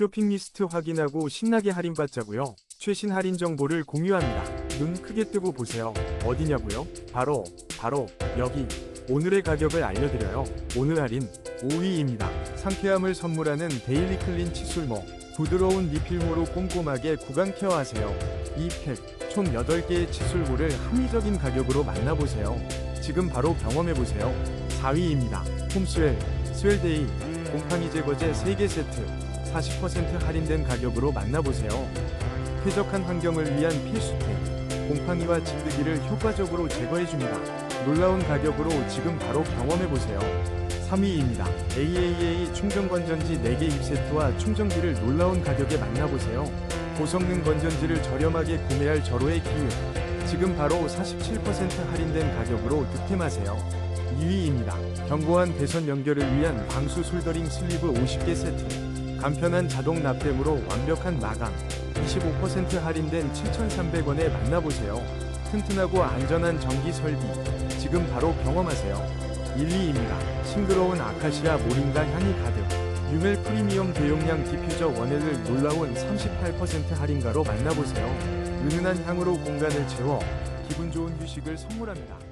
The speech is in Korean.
쇼핑 리스트 확인하고 신나게 할인받자고요. 최신 할인 정보를 공유합니다. 눈 크게 뜨고 보세요. 어디냐고요? 바로 바로 여기. 오늘의 가격을 알려드려요. 오늘 할인 5위입니다. 상쾌함을 선물하는 데일리 클린 칫솔모. 부드러운 리필모로 꼼꼼하게 구강 케어하세요. 이팩총 8개의 칫솔모를 합리적인 가격으로 만나보세요. 지금 바로 경험해보세요. 4위입니다. 홈스웰, 스웰데이, 곰팡이 제거제 3개 세트 40% 할인된 가격으로 만나보세요. 쾌적한 환경을 위한 필수템, 곰팡이와 진드기를 효과적으로 제거해줍니다. 놀라운 가격으로 지금 바로 경험해보세요. 3위입니다. AAA 충전 건전지 4개 입세트와 충전기를 놀라운 가격에 만나보세요. 고성능 건전지를 저렴하게 구매할 절호의 기회. 지금 바로 47% 할인된 가격으로 득템하세요. 2위입니다. 견고한 배선 연결을 위한 방수 솔더링 슬리브 50개 세트. 간편한 자동 납땜으로 완벽한 마감. 25% 할인된 7,300원에 만나보세요. 튼튼하고 안전한 전기 설비. 지금 바로 경험하세요. 1위입니다. 싱그러운 아카시아 모링가 향이 가득. 유멜 프리미엄 대용량 디퓨저 원액을 놀라운 38% 할인가로 만나보세요. 은은한 향으로 공간을 채워 기분 좋은 휴식을 선물합니다.